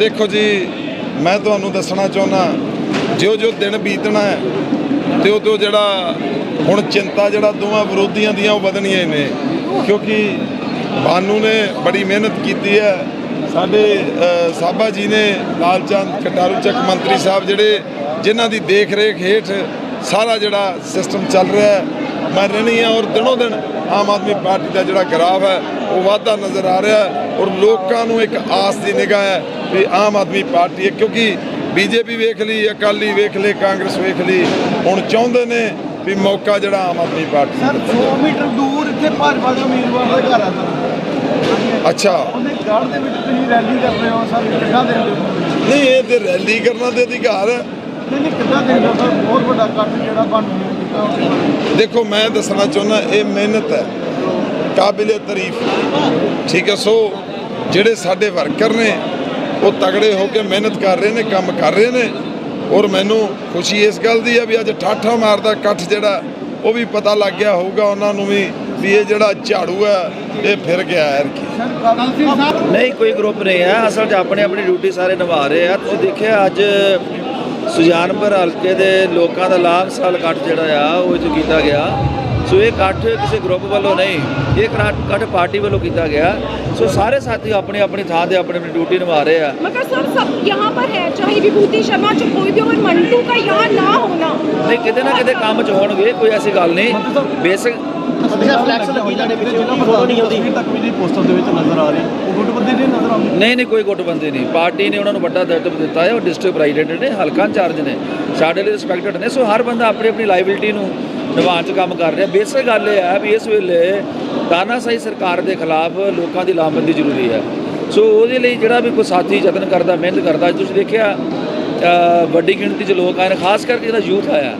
ਦੇਖੋ ਜੀ, ਮੈਂ ਤੁਹਾਨੂੰ ਦੱਸਣਾ ਚਾਹੁੰਦਾ, ਜਿਉਂ ਜਿਉਂ ਦਿਨ ਬੀਤਣਾ ਹੈ ਤੇ ਉਹ ਤੋਂ ਜਿਹੜਾ ਹੁਣ ਚਿੰਤਾ ਜਿਹੜਾ ਦੋਵਾਂ ਵਿਰੋਧੀਆਂ ਦੀਆਂ ਉਹ ਵਧਣੀਆਂ ਨੇ। ਕਿਉਂਕਿ ਬਾਨੂ ਨੇ ਬੜੀ ਮਿਹਨਤ ਕੀਤੀ ਹੈ। ਸਾਡੇ ਸਾਬਾ ਜੀ ਨੇ ਲਾਲ ਚੰਦ ਕਟਾਰੂ ਚੱਕ ਮੰਤਰੀ ਸਾਹਿਬ ਜਿਹੜੇ, ਜਿਨ੍ਹਾਂ ਦੀ ਦੇਖ ਰੇਖ ਹੇਠ ਸਾਰਾ ਜਿਹੜਾ ਸਿਸਟਮ ਚੱਲ ਰਿਹਾ ਹੈ, ਮੈਂ ਰਹਿਣੀ ਹਾਂ ਔਰ ਦਿਨੋਂ ਦਿਨ ਆਮ ਆਦਮੀ ਪਾਰਟੀ ਦਾ ਜਿਹੜਾ ਗ੍ਰਾਫ ਹੈ, ਉਹ ਵਾਧਾ ਨਜ਼ਰ ਆ ਰਿਹਾ ਔਰ ਲੋਕਾਂ ਨੂੰ ਇੱਕ ਆਸ ਦੀ ਨਿਗਾਹ ਹੈ ਵੀ ਆਮ ਆਦਮੀ ਪਾਰਟੀ ਹੈ ਕਿਉਂਕਿ ਬੀਜੇਪੀ ਵੇਖ ਲਈ ਅਕਾਲੀ ਵੇਖ ਲਈ ਕਾਂਗਰਸ ਵੇਖ ਲਈ ਹੁਣ ਚਾਹੁੰਦੇ ਨੇ ਵੀ ਮੌਕਾ ਜਿਹੜਾ ਆਮ ਆਦਮੀ ਪਾਰਟੀ ਸਰ ਨੂੰ ਦਿੱਤਾ 100 ਮੀਟਰ ਦੂਰ ਇੱਥੇ ਭਾਜਪਾ ਦੇ ਉਮੀਦਵਾਰ ਦਾ ਘਰ ਆ ਸਰ। ਅੱਛਾ। ਉਹਦੇ ਗੜ ਦੇ ਵਿੱਚ ਤੁਸੀਂ ਰੈਲੀ ਕਰ ਰਹੇ ਹੋ ਸਰ ਕਿੱਦਾਂ ਦੇ ਨਹੀਂ ਇਹ ਤੇ ਰੈਲੀ ਕਰਨ ਦੇ ਅਧਿਕਾਰ ਹੈ। ਨਹੀਂ ਨਹੀਂ ਕਿੱਦਾਂ ਦੇ ਸਰ ਬਹੁਤ ਵੱਡਾ ਕੱਟ ਜਿਹੜਾ ਬਣ ਦੇਖੋ ਮੈਂ ਦੱਸਣਾ ਚਾਹੁੰਦਾ ਇਹ ਮਿਹਨਤ ਹੈ। ਕਾਬਿਲੇ ਤਾਰੀਫ ਠੀਕ ਹੈ ਸੋ ਜਿਹੜੇ ਸਾਡੇ ਵਰਕਰ ਨੇ ਉਹ ਤਗੜੇ ਹੋ ਕੇ ਮਿਹਨਤ ਕਰ ਰਹੇ ਨੇ, ਕੰਮ ਕਰ ਰਹੇ ਨੇ। ਔਰ ਮੈਨੂੰ ਖੁਸ਼ੀ ਇਸ ਗੱਲ ਦੀ ਹੈ ਵੀ ਅੱਜ ਠਾਠਾ ਮਾਰਦਾ ਇਕੱਠ ਜਿਹੜਾ, ਉਹ ਵੀ ਪਤਾ ਲੱਗ ਗਿਆ ਹੋਊਗਾ ਉਹਨਾਂ ਨੂੰ ਵੀ ਵੀ ਇਹ ਜਿਹੜਾ ਝਾੜੂ ਹੈ ਇਹ ਫਿਰ ਗਿਆ ਹੈ ਨਹੀਂ, ਕੋਈ ਗਰੁੱਪ ਨਹੀਂ ਹੈ। ਅਸਲ 'ਚ ਆਪਣੀ ਆਪਣੀ ਡਿਊਟੀ ਸਾਰੇ ਨਿਭਾ ਰਹੇ ਆ। ਤੁਸੀਂ ਦੇਖਿਆ ਅੱਜ ਸੁਜਾਨਪੁਰ ਹਲਕੇ ਦੇ ਲੋਕਾਂ ਦਾ ਲਾਭ ਸਾਲ ਇਕੱਠ ਜਿਹੜਾ ਆ, ਉਹ 'ਚ ਕੀਤਾ ਗਿਆ। ਸੋ ਇਹ ਇਕੱਠ ਕਿਸੇ ਗਰੁੱਪ ਵੱਲੋਂ ਨਹੀਂ ਇਹ ਇਕੱਠ ਇਕੱਠ ਪਾਰਟੀ ਵੱਲੋਂ ਕੀਤਾ ਗਿਆ ਸੋ ਸਾਰੇ ਸਾਥੀ ਆਪਣੀ ਆਪਣੀ ਥਾਂ ਤੇ ਆਪਣੀ ਆਪਣੀ ਡਿਊਟੀ ਨਿਭਾ ਰਹੇ ਆ मगर सर सब यहाँ पर है चाहे विभूति शर्मा चाहे कोई भी हो और मंटू का यहाँ ना होना ਨਹੀਂ ਕਿਤੇ ਨਾ ਕਿਤੇ ਕੰਮ 'ਚ ਹੋਣਗੇ ਕੋਈ ਐਸੀ ਗੱਲ ਨਹੀਂ ਬੇਸਿਕ ਅੱਛਾ ਫਲੈਕਸ ਲੱਗੀ ਤੁਹਾਡੇ ਪਿੱਛੇ ਫੋਟੋ ਨਹੀਂ ਆਉਂਦੀ ਤਸਵੀਰ ਤੱਕ ਵੀ ਨਹੀਂ ਪੋਸਟਰ ਦੇ ਵਿੱਚ ਨਜ਼ਰ ਆ ਰਹੀ ਉਹ ਗੁੱਟਬੰਦੀ ਨਹੀਂ ਨਜ਼ਰ ਆਉਂਦੀ ਨਹੀਂ ਨਹੀਂ ਕੋਈ ਗੁੱਟਬੰਦੀ ਨਹੀਂ ਪਾਰਟੀ ਨੇ ਉਹਨਾਂ ਨੂੰ ਵੱਡਾ ਦਰਜਾ ਦਿੱਤਾ ਹੈ ਉਹ ਡਿਸਟ੍ਰਿਕਟ ਪ੍ਰੈਜ਼ੀਡੈਂਟ ਨੇ ਹਲਕਾ ਇੰਚਾਰਜ ਨੇ ਸਾਡੇ ਲਈ ਰਿਸਪੈਕਟਡ ਨੇ ਸੋ ਹਰ ਬੰਦਾ ਆਪਣੀ ਆਪਣੀ ਲਾਇਬਿਲਿਟੀ ਨੂੰ ਨਿਭਾਉਣ 'ਚ ਕੰਮ ਕਰ ਰਿਹਾ। ਬੇਸਿਕ ਗੱਲ ਇਹ ਹੈ ਵੀ ਇਸ ਵੇਲੇ ਤਾਨਾਸ਼ਾਹੀ ਸਰਕਾਰ ਦੇ ਖਿਲਾਫ ਲੋਕਾਂ ਦੀ ਲਾਮਬੰਦੀ ਜ਼ਰੂਰੀ ਹੈ। ਸੋ ਉਹਦੇ ਲਈ ਜਿਹੜਾ ਵੀ ਕੋਈ ਸਾਥੀ ਯਤਨ ਕਰਦਾ, ਮਿਹਨਤ ਕਰਦਾ ਤੁਸੀਂ ਦੇਖਿਆ ਵੱਡੀ ਗਿਣਤੀ 'ਚ ਲੋਕ ਆਏ ਨੇ, ਖਾਸ ਕਰਕੇ ਜਿਹੜਾ ਯੂਥ ਆਇਆ।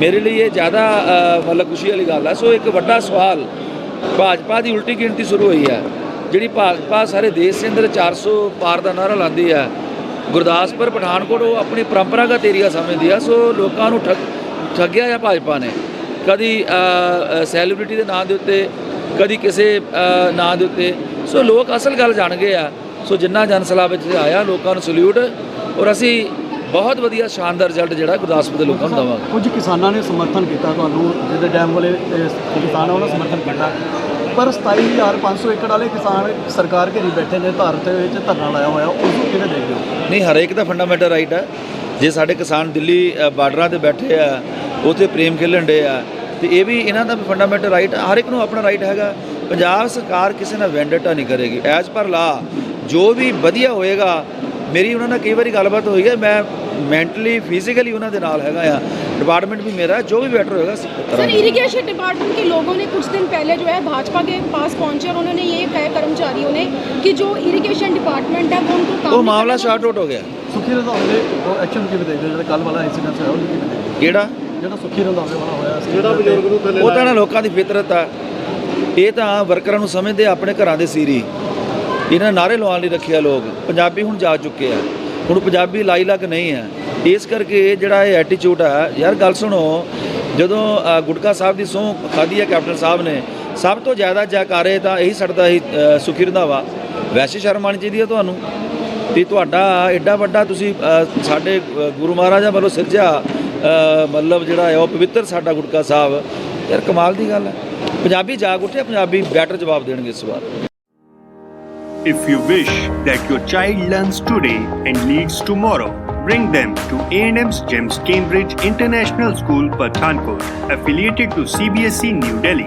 ਮੇਰੇ ਲਈ ਇਹ ਜ਼ਿਆਦਾ ਮਤਲਬ ਖੁਸ਼ੀ ਵਾਲੀ ਗੱਲ ਹੈ ਸੋ ਇੱਕ ਵੱਡਾ ਸਵਾਲ, ਭਾਜਪਾ ਦੀ ਉਲਟੀ ਗਿਣਤੀ ਸ਼ੁਰੂ ਹੋਈ ਹੈ। ਜਿਹੜੀ ਭਾਜਪਾ ਸਾਰੇ ਦੇਸ਼ ਦੇ ਅੰਦਰ 400 ਪਾਰ ਦਾ ਨਾਰਾ ਲਾਉਂਦੀ ਹੈ, ਗੁਰਦਾਸਪੁਰ, ਪਠਾਨਕੋਟ, ਉਹ ਆਪਣੀ ਪਰੰਪਰਾਗਤ ਏਰੀਆ ਸਮਝਦੀ ਆ। ਸੋ ਲੋਕਾਂ ਨੂੰ ਠੱਗ, ਠੱਗਿਆ ਆ ਭਾਜਪਾ ਨੇ। ਕਦੀ ਸੈਲੀਬ੍ਰਿਟੀ ਦੇ ਨਾਂ ਦੇ ਉੱਤੇ ਕਦੀ ਕਿਸੇ ਨਾਂ ਦੇ ਉੱਤੇ। ਸੋ ਲੋਕ ਅਸਲ ਗੱਲ ਜਾਣ ਗਏ ਆ। ਸੋ ਜਿੰਨਾ ਜਨਸਲਾ ਵਿੱਚ ਆਇਆ ਲੋਕਾਂ ਨੂੰ ਸਲੂਟ ਔਰ ਅਸੀਂ ਬਹੁਤ ਵਧੀਆ ਸ਼ਾਨਦਾਰ ਰਿਜ਼ਲਟ ਜਿਹੜਾ ਗੁਰਦਾਸਪੁਰ ਦੇ ਲੋਕਾਂ ਨੂੰ ਦੇਵਾਂਗੇ। ਕੁਝ ਕਿਸਾਨਾਂ ਨੇ ਸਮਰਥਨ ਕੀਤਾ ਤੁਹਾਨੂੰ ਜਿਹਦੇ ਡੈਮ ਵਾਲੇ ਕਿਸਾਨ ਉਹਨਾਂ ਸਮਰਥਨ ਕੀਤਾ। ਪਰ 27500 ਏਕੜ ਵਾਲੇ ਕਿਸਾਨ ਸਰਕਾਰ ਘੇਰੀ ਬੈਠੇ ਨੇ ਦੇ ਵਿੱਚ ਧਰਨਾ ਲਾਇਆ ਹੋਇਆ ਉਸ ਨੂੰ ਕਿਵੇਂ ਦੇਖਦੇ ਹੋ? ਨਹੀਂ ਹਰੇਕ ਦਾ ਫੰਡਾਮੈਂਟਲ ਰਾਈਟ ਹੈ ਜੇ ਸਾਡੇ ਕਿਸਾਨ ਦਿੱਲੀ ਬਾਰਡਰਾਂ ਤੇ ਬੈਠੇ ਆ ਉੱਥੇ ਪ੍ਰੇਮ ਖੇਲਣ ਡੇ ਆ ਤੇ ਇਹ ਵੀ ਇਹਨਾਂ ਦਾ ਵੀ ਫੰਡਾਮੈਂਟਲ ਰਾਈਟ ਹਰ ਇੱਕ ਨੂੰ ਆਪਣਾ ਰਾਈਟ ਹੈਗਾ ਪੰਜਾਬ ਸਰਕਾਰ ਕਿਸੇ ਨਾਲ ਵੈਂਡੇਟਾ ਨਹੀਂ ਕਰੇਗੀ ਐਜ਼ ਪਰ ਲਾ ਜੋ ਵੀ ਵਧੀਆ ਹੋਏਗਾ ਮੇਰੀ ਉਹਨਾਂ ਨਾਲ ਕਈ ਵਾਰੀ ਗੱਲਬਾਤ ਹੋਈ ਹੈ ਮੈਂ ਮੈਂਟਲੀ ਫਿਜ਼ੀਕਲੀ ਉਹਨਾਂ ਦੇ ਨਾਲ ਹੈਗਾ ਆ ਡਿਪਾਰਟਮੈਂਟ ਵੀ ਮੇਰਾ ਜੋ ਵੀ ਬੈਟਰ ਹੋਏਗਾ ਅਸੀਂ सर ਕਰਾਂਗੇ इरिगेशन डिपार्टमेंट के लोगों ने कुछ दिन पहले जो है भाजपा के पास पहुंचे और उन्होंने ये कहा कर्मचारियों ने कि जो इरिगेशन डिपार्टमेंट है वो उनको काम ਉਹ नहीं ਮਾਮਲਾ करने ਸ਼ਾਰਟ ਆਊਟ ਹੋ ਗਿਆ ਸੁਖੀ ਰੰਧਾਵੇ ਦੇ ਐਕਸ਼ਨ ਕਿਵੇਂ ਦੇਖਦੇ ਹੋ ਜਿਹੜਾ ਕੱਲ ਵਾਲਾ ਇਨਸੀਡੈਂਟ ਹੋਇਆ ਉਹਨੂੰ ਕਿਵੇਂ ਦੇਖਦੇ ਕਿਹੜਾ ਹੋ? ਜਿਹੜਾ ਸੁਖੀ ਰੰਧਾਵੇ ਵਾਲਾ ਹੋਇਆ ਸੀ ਜਿਹੜਾ ਬਜ਼ੁਰਗ ਨੂੰ ਉਹ ਤਾਂ ਨਾ ਲੋਕਾਂ ਦੀ ਫਿਤਰਤ ਆ। ਇਹ ਤਾਂ ਵਰਕਰਾਂ ਨੂੰ ਸਮਝਦੇ ਆ ਆਪਣੇ ਘਰਾਂ ਦੇ ਸੀਰੀ। ਇਹਨਾਂ ਨੇ ਨਾਰੇ ਲਵਾਉਣ ਲਈ ਰੱਖਿਆ ਲੋਕ। ਪੰਜਾਬੀ ਹੁਣ ਜਾ ਚੁੱਕੇ ਆ। ਹੁਣ ਪੰਜਾਬੀ ਲਾਈ ਲੱਗ ਨਹੀਂ ਹੈ ਇਸ ਕਰਕੇ ਇਹ ਜਿਹੜਾ ਇਹ ਐਟੀਟਿਊਡ ਆ ਯਾਰ ਗੱਲ ਸੁਣੋ ਜਦੋਂ ਗੁਟਕਾ ਸਾਹਿਬ ਦੀ ਸਹੁੰ ਖਾਧੀ ਹੈ ਕੈਪਟਨ ਸਾਹਿਬ ਨੇ ਸਭ ਤੋਂ ਜ਼ਿਆਦਾ ਜੈਕਾਰੇ ਤਾਂ ਇਹੀ ਛੱਡਦਾ ਸੀ ਅ, ਸੁਖੀ ਰੰਧਾਵਾ। ਵੈਸੇ ਸ਼ਰਮ ਆਉਣੀ ਚਾਹੀਦੀ ਹੈ ਤੁਹਾਨੂੰ। ਤੇ ਤੁਹਾਡਾ ਐਡਾ ਵੱਡਾ ਤੁਸੀਂ ਸਾਡੇ ਗੁਰੂ ਮਹਾਰਾਜਾ ਵੱਲੋਂ ਸਿਰਜਿਆ। ਮਤਲਬ ਜਿਹੜਾ ਹੈ ਉਹ ਪਵਿੱਤਰ ਸਾਡਾ ਗੁਟਕਾ ਸਾਹਿਬ ਯਾਰ ਕਮਾਲ ਦੀ ਗੱਲ ਹੈ ਪੰਜਾਬੀ ਜਾਗ ਉੱਠਿਆ ਪੰਜਾਬੀ ਬੈਟਰ ਜਵਾਬ ਦੇਣਗੇ ਇਸ ਵਾਰ If you wish that your child learns today and leads tomorrow, bring them to A&M's GEMS Cambridge International School, Pathankot, affiliated to CBSE E, New Delhi.